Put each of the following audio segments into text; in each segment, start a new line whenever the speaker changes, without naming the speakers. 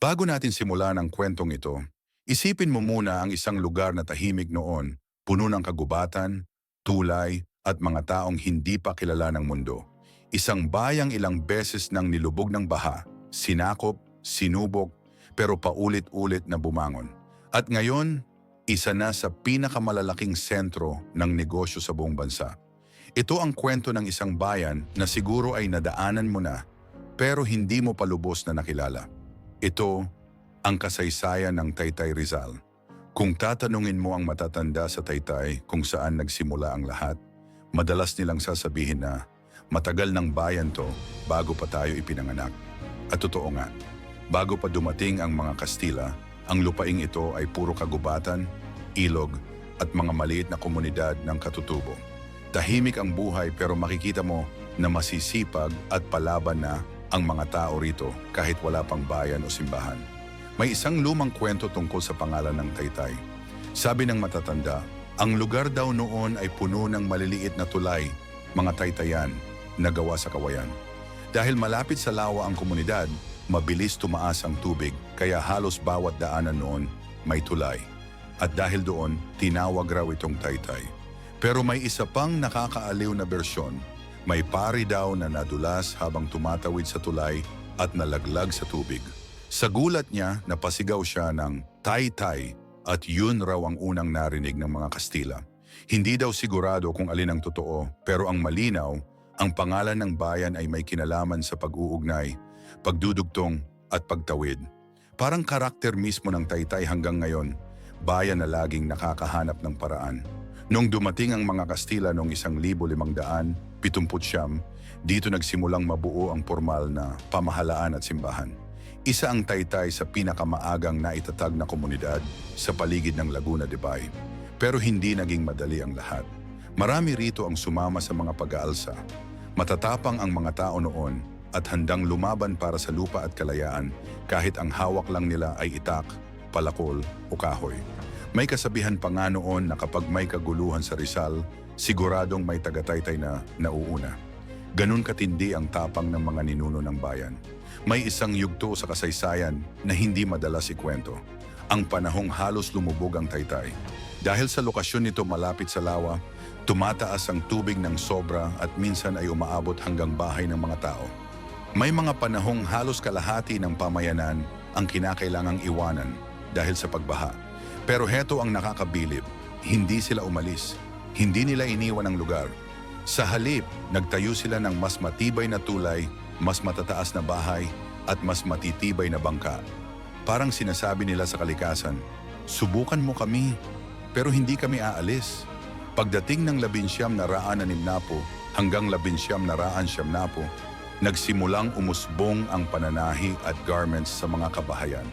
Bago natin simulan ang kwentong ito, isipin mo muna ang isang lugar na tahimik noon, puno ng kagubatan, tulay, at mga taong hindi pa kilala ng mundo. Isang bayang ilang beses nang nilubog ng baha, sinakop, sinubok, pero paulit-ulit na bumangon. At ngayon, isa na sa pinakamalalaking sentro ng negosyo sa buong bansa. Ito ang kwento ng isang bayan na siguro ay nadaanan mo na pero hindi mo pa lubos na nakilala. Ito ang kasaysayan ng Taytay Rizal. Kung tatanungin mo ang matatanda sa Taytay kung saan nagsimula ang lahat, madalas nilang sasabihin na matagal ng bayan to bago pa tayo ipinanganak. At totoo nga, bago pa dumating ang mga Kastila, ang lupaing ito ay puro kagubatan, ilog at mga maliit na komunidad ng katutubo. Tahimik ang buhay pero makikita mo na masisipag at palaban na ang mga tao rito kahit wala pang bayan o simbahan. May isang lumang kwento tungkol sa pangalan ng Taytay. Sabi ng matatanda, ang lugar daw noon ay puno ng maliliit na tulay, mga taytayan, na gawa sa kawayan. Dahil malapit sa lawa ang komunidad, mabilis tumaas ang tubig kaya halos bawat daanan noon may tulay. At dahil doon, tinawag raw itong Taytay. Pero may isa pang nakakaaliw na bersyon. May pari daw na nadulas habang tumatawid sa tulay at nalaglag sa tubig. Sa gulat niya, napasigaw siya ng tay-tay at yun raw ang unang narinig ng mga Kastila. Hindi daw sigurado kung alin ang totoo pero ang malinaw, ang pangalan ng bayan ay may kinalaman sa pag-uugnay, pagdudugtong at pagtawid. Parang karakter mismo ng taytay hanggang ngayon, bayan na laging nakakahanap ng paraan. Nung dumating ang mga Kastila noong 1500, Pitumputsyam, dito nagsimulang mabuo ang formal na pamahalaan at simbahan. Isa ang taytay sa pinakamaagang naitatag na komunidad sa paligid ng Laguna de Bay. Pero hindi naging madali ang lahat. Marami rito ang sumama sa mga pag-aalsa. Matatapang ang mga tao noon at handang lumaban para sa lupa at kalayaan kahit ang hawak lang nila ay itak, palakol o kahoy. May kasabihan pa nga noon na kapag may kaguluhan sa Rizal, siguradong may tagataytay na nauuna. Ganun katindi ang tapang ng mga ninuno ng bayan. May isang yugto sa kasaysayan na hindi madalas ikwento. Ang panahong halos lumubog ang taytay. Dahil sa lokasyon nito malapit sa lawa, tumataas ang tubig ng sobra at minsan ay umaabot hanggang bahay ng mga tao. May mga panahong halos kalahati ng pamayanan ang kinakailangang iwanan dahil sa pagbaha. Pero heto ang nakakabilib, hindi sila umalis. Hindi nila iniwan ang lugar. Sa halip, nagtayo sila ng mas matibay na tulay, mas matataas na bahay, at mas matitibay na bangka. Parang sinasabi nila sa kalikasan, subukan mo kami, pero hindi kami aalis. Pagdating ng labinsyam na raan na Nimnapo hanggang labinsyam na raan siyam napo, nagsimulang umusbong ang pananahi at garments sa mga kabahayan.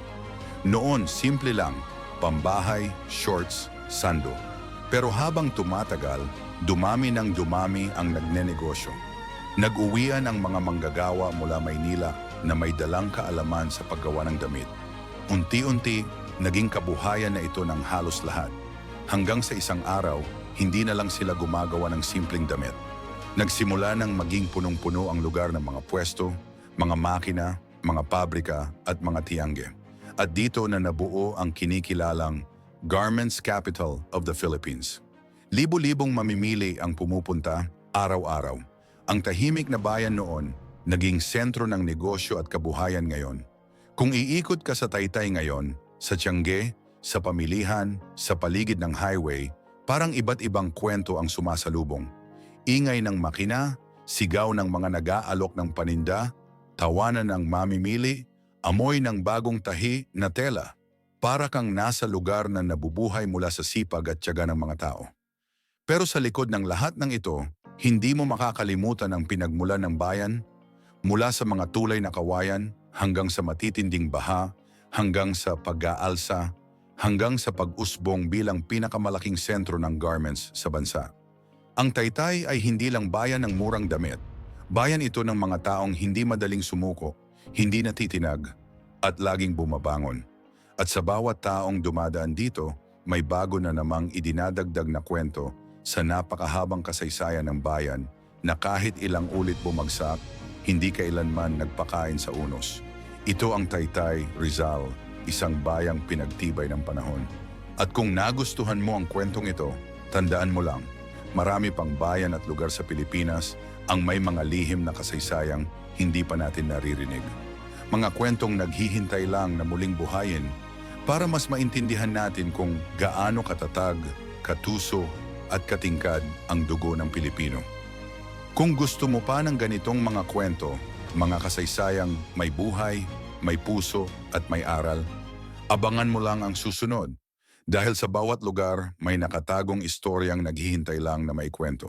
Noon, simple lang, pambahay, shorts, sando. Pero habang tumatagal, dumami ng dumami ang nagnenegosyo. Nag-uwian ang mga manggagawa mula Maynila na may dalang kaalaman sa paggawa ng damit. Unti-unti, naging kabuhayan na ito ng halos lahat. Hanggang sa isang araw, hindi na lang sila gumagawa ng simpleng damit. Nagsimula ng maging punong-puno ang lugar ng mga pwesto, mga makina, mga pabrika at mga tiyangge. At dito na nabuo ang kinikilalang Garments Capital of the Philippines. Libo-libong mamimili ang pumupunta araw-araw. Ang tahimik na bayan noon, naging sentro ng negosyo at kabuhayan ngayon. Kung iikot ka sa Taytay ngayon, sa Tiangge, sa pamilihan, sa paligid ng highway, parang iba't ibang kwento ang sumasalubong. Ingay ng makina, sigaw ng mga nag-aalok ng paninda, tawanan ng mamimili, amoy ng bagong tahi na tela. Para kang nasa lugar na nabubuhay mula sa sipag at tiyaga ng mga tao. Pero sa likod ng lahat ng ito, hindi mo makakalimutan ang pinagmulan ng bayan, mula sa mga tulay na kawayan hanggang sa matitinding baha, hanggang sa pag-aalsa, hanggang sa pag-usbong bilang pinakamalaking sentro ng garments sa bansa. Ang Taytay ay hindi lang bayan ng murang damit. Bayan ito ng mga taong hindi madaling sumuko, hindi natitinag, at laging bumabangon. At sa bawat taong dumadaan dito, may bago na namang idinadagdag na kwento sa napakahabang kasaysayan ng bayan na kahit ilang ulit bumagsak, hindi kailanman nagpakain sa unos. Ito ang Taytay, Rizal, isang bayang pinagtibay ng panahon. At kung nagustuhan mo ang kwentong ito, tandaan mo lang, marami pang bayan at lugar sa Pilipinas ang may mga lihim na kasaysayang hindi pa natin naririnig. Mga kwentong naghihintay lang na muling buhayin para mas maintindihan natin kung gaano katatag, katuso at katingkad ang dugo ng Pilipino. Kung gusto mo pa ng ganitong mga kwento, mga kasaysayang may buhay, may puso at may aral, abangan mo lang ang susunod dahil sa bawat lugar may nakatagong istoryang naghihintay lang na maikwento.